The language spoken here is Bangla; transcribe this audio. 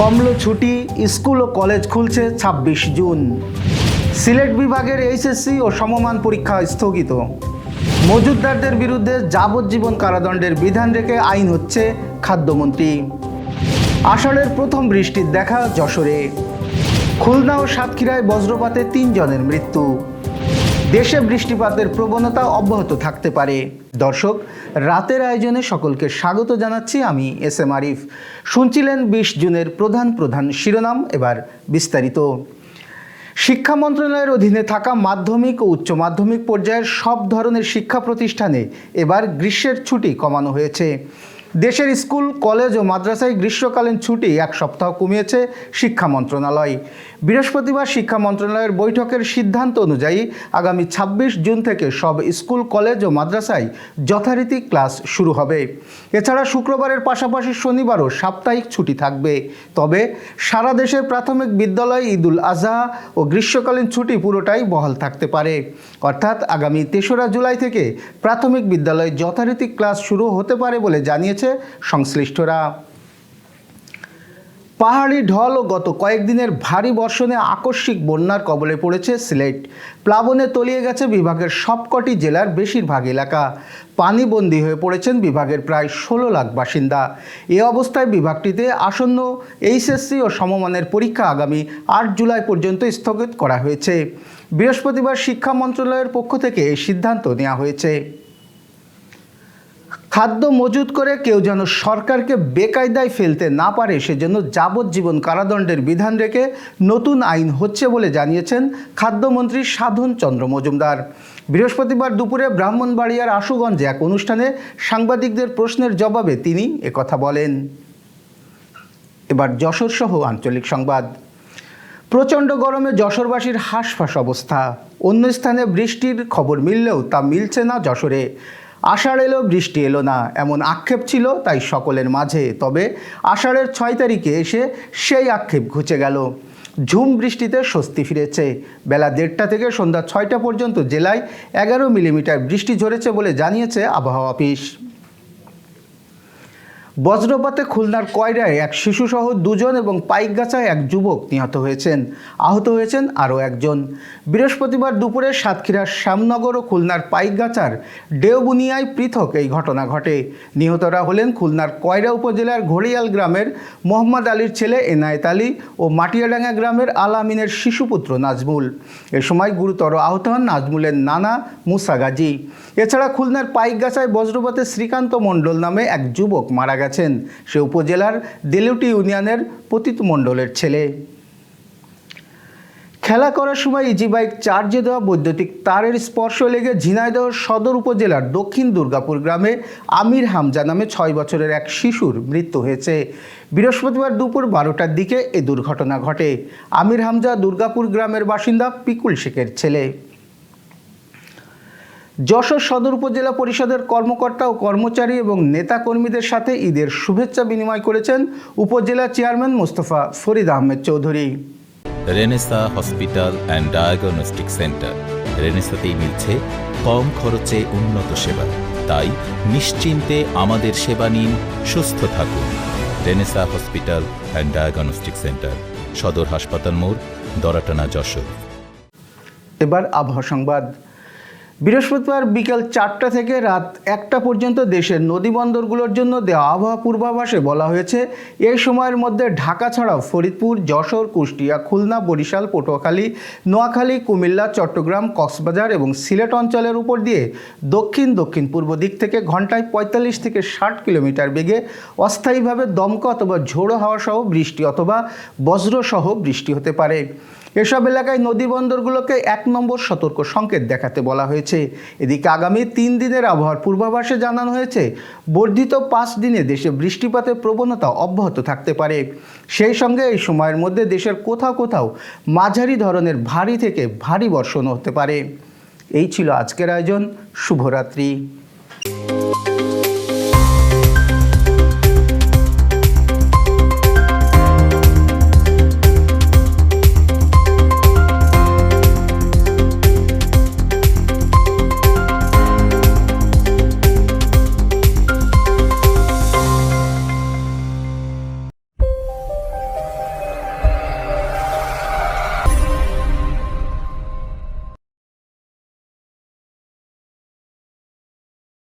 কমল ছুটি, স্কুল ও কলেজ খুলছে ছাব্বিশ জুন। সিলেট বিভাগের এইচএসসি ও সমমান পরীক্ষা স্থগিত। মজুদদারদের বিরুদ্ধে যাবজ্জীবন কারাদণ্ডের বিধান রেখে আইন হচ্ছে খাদ্যমন্ত্রী। আষাঢ়ের প্রথম বৃষ্টির দেখা যশোরে। খুলনা ও সাতক্ষীরায় বজ্রপাতে তিনজনের মৃত্যু। দেশে বৃষ্টিপাতের প্রবণতা অব্যাহত থাকতে পারে। দর্শক, রাতের আয়োজনে সকলকে স্বাগত জানাচ্ছি আমি এস এম আরিফ। শুনছিলেন বিশ জুনের প্রধান প্রধান শিরোনাম, এবার বিস্তারিত। শিক্ষা মন্ত্রণালয়ের অধীনে থাকা মাধ্যমিক ও উচ্চ মাধ্যমিক পর্যায়ের সব ধরনের শিক্ষা প্রতিষ্ঠানে এবার গ্রীষ্মের ছুটি কমানো হয়েছে। দেশের স্কুল, কলেজ ও মাদ্রাসায় গ্রীষ্মকালীন ছুটি এক সপ্তাহ কমিয়েছে শিক্ষা মন্ত্রণালয়। বৃহস্পতিবার শিক্ষা মন্ত্রণালয়ের বৈঠকের সিদ্ধান্ত অনুযায়ী আগামী ২৬ জুন থেকে সব স্কুল, কলেজ ও মাদ্রাসায় যথারীতি ক্লাস শুরু হবে। এছাড়া শুক্রবারের পাশাপাশি শনিবারও সাপ্তাহিক ছুটি থাকবে। তবে সারা দেশের প্রাথমিক বিদ্যালয়, ঈদুল আজহা ও গ্রীষ্মকালীন ছুটি পুরোটাই বহাল থাকতে পারে। অর্থাৎ আগামী তেসরা জুলাই থেকে প্রাথমিক বিদ্যালয়ে যথারীতি ক্লাস শুরু হতে পারে বলে জানিয়েছে সংশ্লিষ্টরা পাহাড়ি ঢল ও গত কয়েকদিনের ভারী বর্ষণে আকস্মিক বন্যার কবলে পড়েছে সিলেট। প্লাবনে তলিয়ে গেছে বিভাগের সবকটি জেলার বেশিরভাগ এলাকা। পানিবন্দী হয়ে পড়েছেন বিভাগের প্রায় ষোলো লাখ বাসিন্দা। এ অবস্থায় বিভাগটিতে আসন্ন এইচএসসি ও সমমানের পরীক্ষা আগামী আট জুলাই পর্যন্ত স্থগিত করা হয়েছে। বৃহস্পতিবার শিক্ষা মন্ত্রণালয়ের পক্ষ থেকে এই সিদ্ধান্ত নেওয়া হয়েছে। খাদ্য মজুত করে কেউ যেন সরকারকে বেকায়দায় ফেলতে না পারে, সেজন্য যাবজ্জীবন কারাদণ্ডের বিধান রেখে নতুন আইন হচ্ছে বলে জানিয়েছেন খাদ্যমন্ত্রী সাধন চন্দ্র মজুমদার। বৃহস্পতিবার দুপুরে ব্রাহ্মণবাড়িয়ার আশুগঞ্জে এক অনুষ্ঠানে সাংবাদিকদের প্রশ্নের জবাবে তিনি একথা বলেন। এবার যশোর সহ আঞ্চলিক সংবাদ। প্রচণ্ড গরমে যশোরবাসীর হাঁসফাঁস অবস্থা। অন্য স্থানে বৃষ্টির খবর মিললেও তা মিলছে না যশোরে। আষাঢ় এলো, বৃষ্টি এলো না। এমন আক্ষেপ ছিল, তাই সকলের মাঝে। তবে আষাঢ়ের ছয় তারিখে এসে সেই আক্ষেপ ঘুচে গেল। ঝুম বৃষ্টিতে স্বস্তি ফিরেছে। বেলা দেড়টা থেকে সন্ধ্যা ছয়টা পর্যন্ত জেলায় এগারো মিলিমিটার বৃষ্টি ঝরেছে বলে জানিয়েছে আবহাওয়া অফিস। বজ্রপাতে খুলনার কয়রায় এক শিশুসহ দুজন এবং পাইকগাছায় এক যুবক নিহত হয়েছেন। আহত হয়েছেন আরও একজন। বৃহস্পতিবার দুপুরে সাতক্ষীরার শ্যামনগর ও খুলনার পাইকগাছার ডেওবুনিয়ায় পৃথক এই ঘটনা ঘটে। নিহতরা হলেন খুলনার কয়রা উপজেলার ঘড়িয়াল গ্রামের মোহাম্মদ আলীর ছেলে এনায়েত আলী ও মাটিয়াডাঙ্গা গ্রামের আলামিনের শিশুপুত্র নাজমুল। এ সময় গুরুতর আহত হন নাজমুলের নানা মুসা গাজী এছাড়া খুলনার পাইকগাছায় বজ্রপাতে শ্রীকান্ত মণ্ডল নামে এক যুবক মারা গেছেন সে উপজেলার দেলুটি ইউনিয়নের পতিত মণ্ডলের ছেলে। খেলা করার সময় ইজি বাইক চার্জে দেওয়া বৈদ্যুতিক তারের স্পর্শ লেগে ঝিনাইদহ সদর উপজেলার দক্ষিণ দুর্গাপুর গ্রামে আমির হামজা নামে ছয় বছরের এক শিশুর মৃত্যু হয়েছে। বৃহস্পতিবার দুপুর বারোটার দিকে এ দুর্ঘটনা ঘটে। আমির হামজা দুর্গাপুর গ্রামের বাসিন্দা পিকুল শেখের ছেলে। যশোর সদর উপজেলা পরিষদের কর্মকর্তা ও কর্মচারী এবং নেতাকর্মীদের সাথে ঈদের শুভেচ্ছা বিনিময় করেছেন upazila chairman Mostafa Farid Ahmed Chowdhury. Renaissance hospital and diagnostic centre. রেনেসাতেই মিলছে কম খরচে উন্নত সেবা। তাই নিশ্চিন্তে আমাদের সেবা নিন সুস্থ থাকুন। Renaissance hospital and diagnostic centre সদর হাসপাতাল মোড় দরাটানা যশোর। এবার আবহাওয়া সংবাদ। বৃহস্পতিবার বিকেল চারটা থেকে রাত একটা পর্যন্ত দেশের নদীবন্দরগুলোর জন্য দেওয়া আবহাওয়া পূর্বাভাসে বলা হয়েছে, এই সময়ের মধ্যে ঢাকা ছাড়াও ফরিদপুর, যশোর, কুষ্টিয়া, খুলনা, বরিশাল, পটুয়াখালী, নোয়াখালী, কুমিল্লা, চট্টগ্রাম, কক্সবাজার এবং সিলেট অঞ্চলের উপর দিয়ে দক্ষিণ দক্ষিণ পূর্ব দিক থেকে ঘন্টায় পঁয়তাল্লিশ থেকে ষাট কিলোমিটার বেগে অস্থায়ীভাবে দমকা অথবা ঝোড়ো হাওয়া সহ বৃষ্টি অথবা বজ্রসহ বৃষ্টি হতে পারে। এসব এলাকায় নদী বন্দরগুলোকে এক নম্বর সতর্ক সংকেত দেখাতে বলা হয়েছে। এদিকে আগামী তিন দিনের আবহাওয়ার পূর্বাভাসে জানানো হয়েছে, বর্ধিত পাঁচ দিনে দেশে বৃষ্টিপাতের প্রবণতা অব্যাহত থাকতে পারে। সেই সঙ্গে এই সময়ের মধ্যে দেশের কোথাও কোথাও মাঝারি ধরনের ভারী থেকে ভারী বর্ষণ হতে পারে। এই ছিল আজকের আয়োজন। শুভরাত্রি।